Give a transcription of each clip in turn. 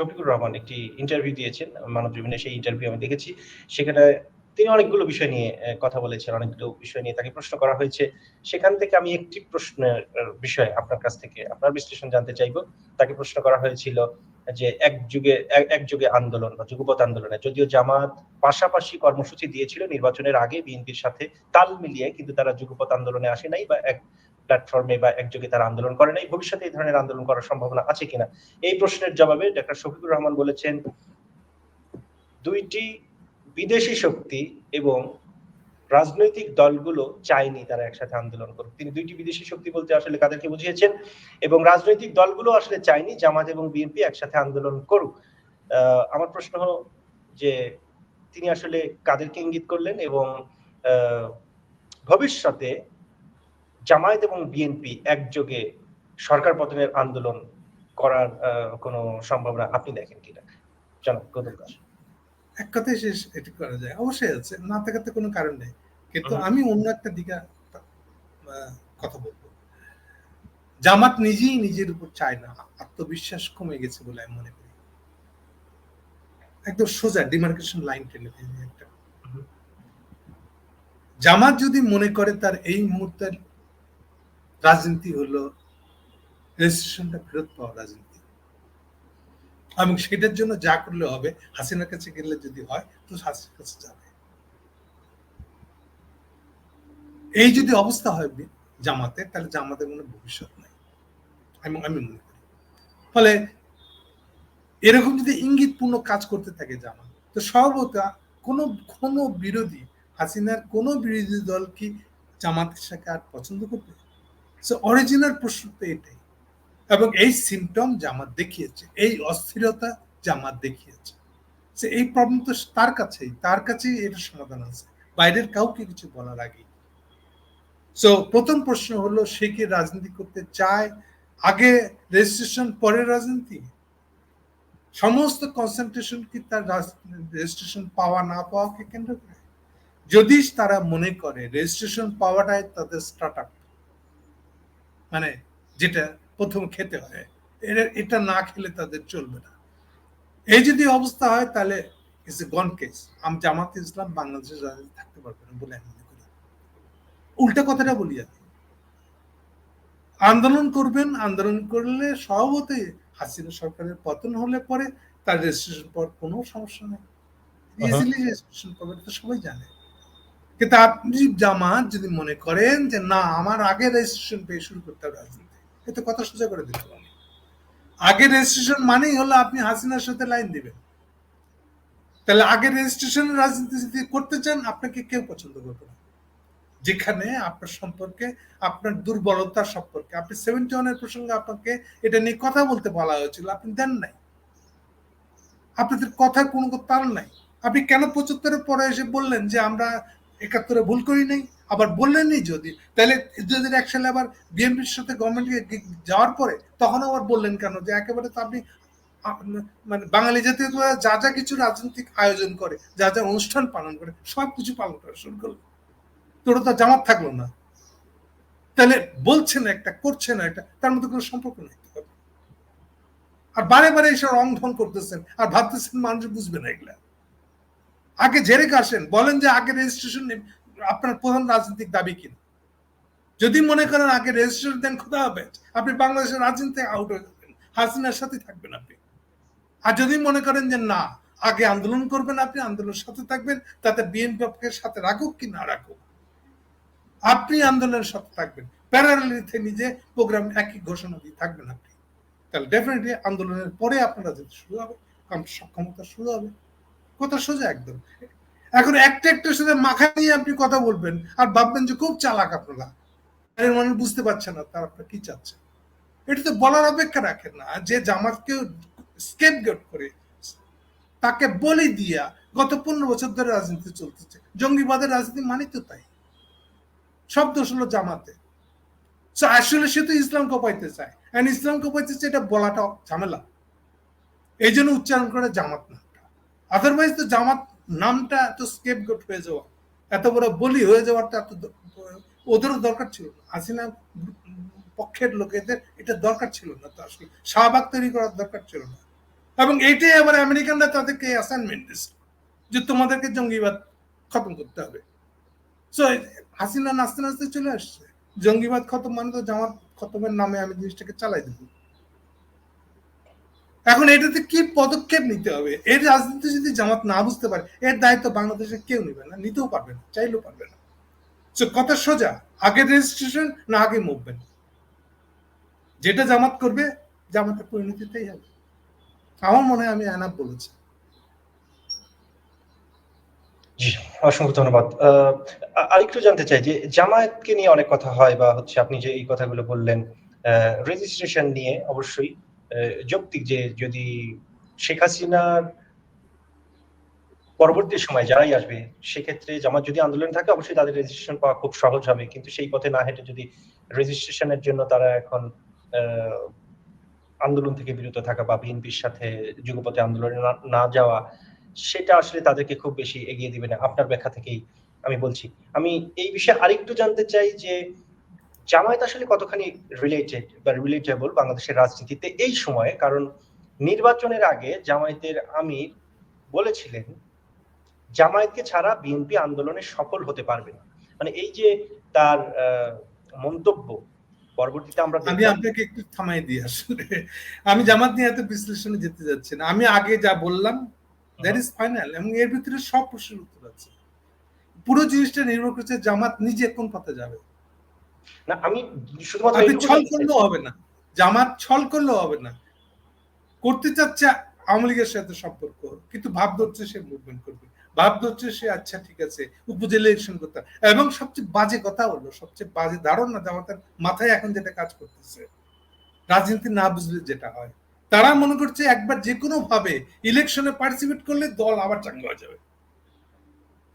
শফিকুর রহমান একটি ইন্টারভিউ দিয়েছেন, মানব জীবনে সেই ইন্টারভিউ আমি দেখেছি। সেখানে তিনি অনেকগুলো বিষয় নিয়ে কথা বলেছেন, অনেকগুলো বিষয় নিয়ে তাকে প্রশ্ন করা হয়েছে। সেখান থেকে আমি একটি প্রশ্নের বিষয় আপনার কাছ থেকে, আপনার বিশ্লেষণ জানতে চাইব। তাকে প্রশ্ন করা হয়েছিল যে এক যুগে এক- যুগে আন্দোলন বা যুগপৎ আন্দোলনে যদিও জামাত পাশাপাশি কর্মসূচি দিয়েছিল নির্বাচনের আগে বিএনপির সাথে তাল মিলিয়ে, কিন্তু তারা যুগপৎ আন্দোলনে আসে নাই বা এক প্ল্যাটফর্মে বা একযোগে তারা আন্দোলন করে নাই, ভবিষ্যতে এই ধরনের আন্দোলন করার সম্ভাবনা আছে কিনা? এই প্রশ্নের জবাবে ডক্টর শফিকুর রহমান বলেছেন, দুইটি বিদেশি শক্তি এবং রাজনৈতিক দলগুলো চায়নি তারা একসাথে আন্দোলন করুক। তিনি দুইটি বিদেশি শক্তি বলতে আসলে কাদেরকে বুঝিয়েছেন এবং রাজনৈতিক দলগুলো আসলে চায়নি জামাত এবং বিএনপি একসাথে আন্দোলন করুক। আমার প্রশ্ন হলো যে তিনি আসলে কাদেরকে ইঙ্গিত করলেন এবং ভবিষ্যতে জামায়াত এবং বিএনপি একযোগে সরকার পতনের আন্দোলন করার কোনো সম্ভাবনা আপনি দেখেন কিনা? জনাব দাস এক কথায় শেষ এটি করা যায়। অবশ্যই আছে না থাকাতে কোনো কারণ নেই। কিন্তু আমি অন্য একটা দিকে কথা বলব। জামাত নিজেই নিজের উপর চায় না আত্মবিশ্বাস কমে গেছে বলে আমি মনে করি। একদম সোজা ডিমার্কেশন লাইন টেনে একটা। জামাত যদি মনে করে তার এই মুহূর্তের রাজনীতি হলো রেজিস্ট্রেশনটা ফেরত পাওয়া রাজনীতি। এবং সেটার জন্য যা করলে হবে, হাসিনার কাছে গেলে যদি হয়, তো হাসিনার কাছে যাবে। এই যদি অবস্থা হয় জামাতে, তাহলে জামাতের মনে ভবিষ্যৎ নাই। আমি আমি মনে করি। ফলে এরকম যদি ইঙ্গিতপূর্ণ কাজ করতে থাকে জামাত, তো সর্বতা কোনো কোনো বিরোধী, হাসিনার কোনো বিরোধী দল কি জামাতের সাথে আর পছন্দ করবে? অরিজিনাল প্রশ্ন তো এটাই। এবং এই সিমটম জামাত দেখিয়েছে, এই অস্থিরতা জামাত দেখিয়েছে। সে এই প্রবলেম তো তার কাছেই তার কাছেই এর সমাধান আছে বাইরের কাউকে কিছু বলার আগে সো প্রথম প্রশ্ন হলো, সে কি রাজনীতি করতে চায়? আগে রেজিস্ট্রেশন পরে রাজনীতি? সমস্ত কনসেন্ট্রেশন কি তার রেজিস্ট্রেশন পাওয়া না পাওয়াকে কেন্দ্র করে? যদি তারা মনে করে রেজিস্ট্রেশন পাওয়াটাই তাদের স্টার্ট আপ মানে যেটা প্রথম খেতে হয় এটা না খেলে তাদের চলবে না। এই যদি অবস্থা হয় তাহলে ইটস এ গন কেস আমি জামাত ইসলাম থাকতে পারবে না বলে আমি মনে করি। উল্টা কথাটা বলি আমি। আন্দোলন করবেন আন্দোলন করলে স্বভাবতই হাসিনা সরকারের পতন হলে পরে তার রেজিস্ট্রেশন পাওয়ার কোনো সমস্যা নেই। ইজিলি রেজিস্ট্রেশন পাবে এটা তো সবাই জানে। কিন্তু আপনি জামাত যদি মনে করেন যে, না, আমার আগে রেজিস্ট্রেশন পেয়ে শুরু করতে হবে রাজনীতি। এতে কথা সোজা করে দিতে আমি আগে রেজিস্ট্রেশন মানেই হলো আপনি হাসিনার সাথে লাইন দিবেন। তাহলে আগে রেজিস্ট্রেশন রাজনীতি যদি করতে চান, আপনাকে কেউ পছন্দ করবে না। যেখানে আপনার সম্পর্কে, আপনার দুর্বলতার সম্পর্কে, আপনি সেভেন্টি ওয়ানের প্রসঙ্গে আপনাকে এটা নিয়ে কথা বলতে বলা হয়েছিল, আপনি দেন নাই। আপনাদের কথার কোনো তাল নাই। আপনি কেন পঁচাত্তরের পরে এসে বললেন যে, আমরা একাত্তরে ভুল করি নাই, আবার বললেনই যদি। তাহলে হাজার এক সালে আবার বিএনপির সাথে গভর্নমেন্টে যাওয়ার পরে তখন আবার বললেন কেন? যে একেবারে তো আপনি মানে বাঙালি জাতীয় যা যা কিছু রাজনৈতিক আয়োজন করে, যা যা অনুষ্ঠান পালন করে, সব কিছু পালন করা শুরু করল। তোর তো জামাত থাকল না। তাহলে বলছে না একটা করছে না একটা, তার মধ্যে কোনো সম্পর্ক নেই আর বারে বারে এসে রং ঢং করতেছেন, আর ভাবতেছেন মানুষ বুঝবে না এগুলা। আগে জেরে আসেন বলেন যে আগে রেজিস্ট্রেশন আপনার প্রধান রাজনৈতিক দাবি কিনা যদি মনে করেন আগে রেজিস্ট্রেশন দেন খোদা হবে। আপনি বাংলাদেশের রাজনীতি আউট হয়ে যাবেন। হাসিনার সাথে থাকবেন আপনি। আর যদি মনে করেন যে না, আগে আন্দোলন করবেন আপনি, আন্দোলনের সাথে থাকবেন, তাতে বিএনপি সাথে রাখুক কি না রাখুক? আপনি আন্দোলনের সাথে থাকবেন। প্যারালিতে নিজে প্রোগ্রাম একই ঘোষণা দিয়ে থাকবেন আপনি। তাহলে ডেফিনেটলি আন্দোলনের পরে আপনার রাজনীতি শুরু হবে সক্ষমতা শুরু হবে। কথা সোজা একদম। এখন একটা একটার সাথে মাখা নিয়ে আপনি কথা বলবেন আর ভাববেন যে খুব চালাক আপনারা। এর মানুষ বুঝতে পারছে না তার আপনার কি চাচ্ছে এটা তো বলার অপেক্ষা রাখেন না। যে জামাতকে স্কেপ করে, তাকে বলি দিয়া গত পনেরো বছর ধরে রাজনীতি চলতেছে। জঙ্গিবাদের রাজনীতি মানি তো তাই। সব দোষ হলো জামাতে। আসলে সে তো ইসলাম কপাইতে চায়। ইসলাম কপাইতে চায় এটা বলাটা ঝামেলা। এই জন্য উচ্চারণ করে জামাত নামটা আদারওয়াইজ তো জামাত নামটা এত স্কেপ গোট হয়ে যাওয়া, এত বড় বলি হয়ে যাওয়ারটা এত ওদেরও দরকার ছিল হাসিনা পক্ষের লোকেদের এটা দরকার ছিল না, তো আসলে শাহবাগ তৈরি করার দরকার ছিল না। এবং এইটাই আবার আমেরিকানরা তাদেরকে অ্যাসাইনমেন্ট দিচ্ছে যে তোমাদেরকে জঙ্গিবাদ খতম করতে হবে। সো হাসিনা নাচতে নাচতে চলে আসছে। জঙ্গিবাদ খতম মানে তো জামাত খতমের নামে আমি জিনিসটাকে চালাই দেব। এখন এটাতে কি পদক্ষেপ নিতে হবে? এর রাজনীতি যদি জামাত না বুঝতে পারে, এর দায়িত্ব বাংলাদেশে কেউ নেবে না, নিতেও পারবে না, চাইলেও পারবে না। সো কথা সোজা, আগে রেজিস্ট্রেশন না আগে মুভমেন্ট যেটা জামাত করবে, জামাতের পরিণতিতেই হবে। আমার মনে হয় আমি এনাফ বলেছি। জি, অসংখ্য ধন্যবাদ। আরেকটু জানতে চাই যে জামায়াতকে নিয়ে অনেক কথা হয় বা হচ্ছে আপনি যে এই কথাগুলো বললেন রেজিস্ট্রেশন নিয়ে অবশ্যই যৌক্তিক যে যদি শেখ হাসিনার পরবর্তী সময় যারাই আসবে, সেক্ষেত্রে জামাত যদি আন্দোলন থাকে, অবশ্যই তাদের রেজিস্ট্রেশন পাওয়া খুব সহজ হবে। কিন্তু সেই পথে না হেঁটে যদি রেজিস্ট্রেশনের জন্য তারা এখন আন্দোলন থেকে বিরত থাকা বা বিএনপির সাথে যুগপথে আন্দোলনে না যাওয়া, সেটা আসলে তাদেরকে খুব বেশি এগিয়ে দিবে না। আপনার ব্যাখ্যা থেকেই আমি বলছি। আমি এই বিষয়ে আরেকটু জানতে চাই যে জামায়াত আসলে কতখানি রিলেটেড বা রিলেটেবল বাংলাদেশের রাজনীতিতে এই সময়ে? কারণ নির্বাচনের আগে জামায়াতের আমির বলেছিলেন জামায়াতকে ছাড়া বিএনপি আন্দোলনে সফল হতে পারবে না। মানে এই যে তার মন্তব্য পরবর্তীতে আমরা আমি আপনাকে একটু থামাই দিই আসলে। আমি জামাত নিয়ে এত বিশ্লেষণে যেতে যাচ্ছি না। আমি আগে যা বললাম দ্যাট ইজ ফাইনাল এবং এর ভিতরে সব প্রশ্নের উত্তর আছে। পুরো জিনিসটা নির্ভর করছে জামাত নিজে কোন পথে যাবে। না আমি শুধুমাত্র ছল করলেও হবে না। জামাত ছল করলেও হবে না। করতে চাচ্ছে আওয়ামী লীগের সাথে সম্পর্ক কিন্তু ভাব ধরছে সে মুভমেন্ট করবে। ভাব ধরছে সে আচ্ছা ঠিক আছে উপজেলা ইলেকশন করতে এবং সবচেয়ে বাজে কথা হলো সবচেয়ে বাজে ধারণা জামাতের মাথায় এখন যেটা কাজ করতেছে রাজনীতি না বুঝলে যেটা হয়। তারা মনে করছে একবার যে কোনো ভাবে ইলেকশনে পার্টিসিপেট করলে দল আবার চাঙ্গা হয়ে যাবে।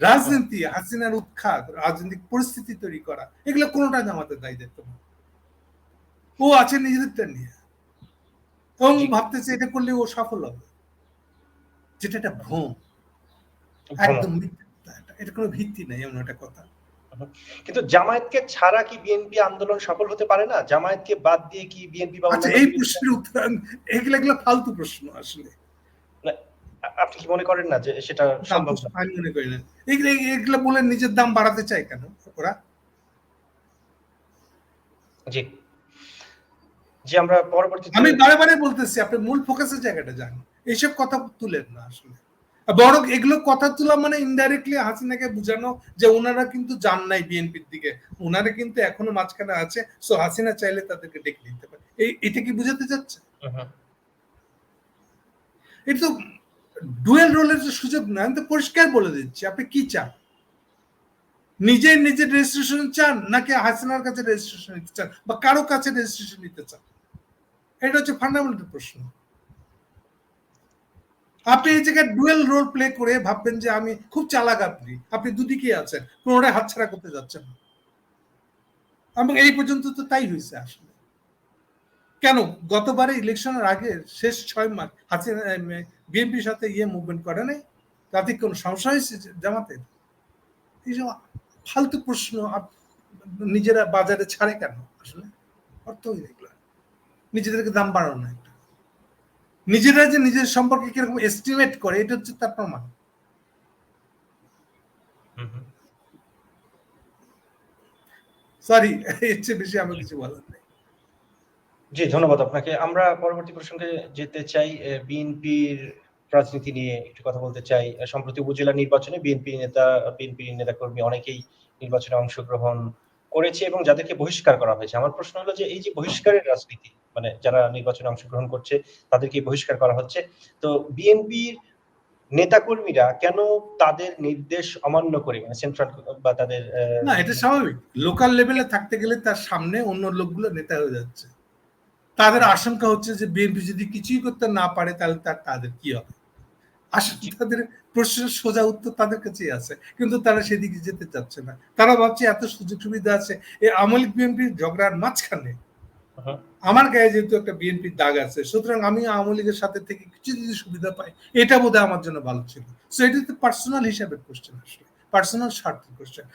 রাজনীতি হাসিনার উৎখাত রাজনৈতিক পরিস্থিতি তৈরি করা এগুলো কোনোটা জামাতের দায়ী দায়িত্ব না। ও আছে নিজেদেরটা নিয়ে। এবং ভাবতেছে এটা করলে ও সফল হবে? যেটা একটা ভ্রম। একদম এটা। এটা কোনো ভিত্তি নাই এমন একটা কথা। কিন্তু জামায়াতকে ছাড়া কি বিএনপি আন্দোলন সফল হতে পারে না? জামায়াতকে বাদ দিয়ে কি বিএনপি বা আচ্ছা এই প্রশ্নের উত্তর এগুলো এগুলো ফালতু প্রশ্ন আসলে। আপনি কি মনে করেন না যে সেটা সম্ভব আমি মনে করি না। এগুলো এগুলো বলে নিজের দাম বাড়াতে চায় কেন ওরা? জি। যে আমরা পরবর্তীতে আমি বারে বারে বলতেছি আপনি মূল ফোকাসের জায়গাটা যান। এইসব কথা তুলেন না আসলে। বরং এগুলো কথা তোলা মানে ইনডাইরেক্টলি হাসিনাকে বোঝানো যে ওনারা কিন্তু যান নাই বিএনপির দিকে। ওনারা কিন্তু এখনও মাঝখানে আছে সো হাসিনা চাইলে তাদেরকে ডেকে নিতে পারে। এই এটা কি বুঝাতে চাচ্ছে। এটা তো ডুয়েল রোলের যে সুযোগ না, আমি তো পরিষ্কার বলে দিচ্ছি, আপনি কি চান? নিজে নিজের রেজিস্ট্রেশন চান নাকি হাসিনার কাছে রেজিস্ট্রেশন নিতে চান বা কারও কাছে রেজিস্ট্রেশন নিতে চান? এটা হচ্ছে ফান্ডামেন্টাল প্রশ্ন। আপনি এই জায়গায় ডুয়েল রোল প্লে করে ভাববেন যে আমি খুব চালাক আপনি আপনি দুদিকে আছেন, কোনোটাই হাতছাড়া করতে যাচ্ছেন এবং এই পর্যন্ত তো তাই হয়েছে আসলে। কেন? গতবারে ইলেকশনের আগে শেষ ছয় মাস হাসিনা বিএনপির সাথে ইয়ে মুভমেন্ট করে নাই? তাতে কোনো সমস্যা হয়েছে জামাতের? এইসব ফালতু প্রশ্ন নিজেরা বাজারে ছাড়ে কেন আসলে? অর্থহীন এগুলো। নিজেদেরকে দাম বাড়ানো একটা। নিজেরা যে নিজের সম্পর্কে কীরকম এস্টিমেট করে এটা হচ্ছে তার প্রমাণ। সরি এর চেয়ে বেশি আমার কিছু বলার নেই। জি, ধন্যবাদ আপনাকে। আমরা পরবর্তী প্রসঙ্গে যেতে চাই বিএনপির রাজনীতি নিয়ে একটু কথা বলতে চাই। সম্প্রতি উপজেলা নির্বাচনে বিএনপি নেতা, বিএনপি নেতাকর্মী অনেকেই নির্বাচনে অংশগ্রহণ করেছে এবং যাদেরকে বহিষ্কার করা হয়েছে। আমার প্রশ্ন হলো যে, এই যে বহিষ্কারের রাজনীতি মানে যারা নির্বাচনে অংশগ্রহণ করছে, তাদেরকে বহিষ্কার করা হচ্ছে? তো বিএনপির নেতাকর্মীরা কেন তাদের নির্দেশ অমান্য করে মানে সেন্ট্রাল বা তাদের না, এটা স্বাভাবিক। লোকাল লেভেলে থাকতে গেলে তার সামনে অন্য লোকগুলো নেতা হয়ে যাচ্ছে। তাদের আশঙ্কা হচ্ছে যে বিএনপি যদি কিছুই করতে না পারে তাহলে তার তাদের কি হবে? আসলে তাদের প্রশ্নের সোজা উত্তর তাদের কাছেই আছে কিন্তু তারা সেদিকে যেতে চাচ্ছে না। তারা ভাবছে এত সুযোগ সুবিধা আছে এই আমলিক বিএনপির ঝগড়ার মাঝখানে আমার গায়ে যেহেতু একটা বিএনপির দাগ আছে সুতরাং আমি আওয়ামী লীগের সাথে থেকে কিছু যদি সুবিধা পাই এটা বোধহয় আমার জন্য ভালো ছিল। সো এটা তো পার্সোনাল হিসাবে কোশ্চেন আসলে পার্সোনাল স্বার্থের কোশ্চেন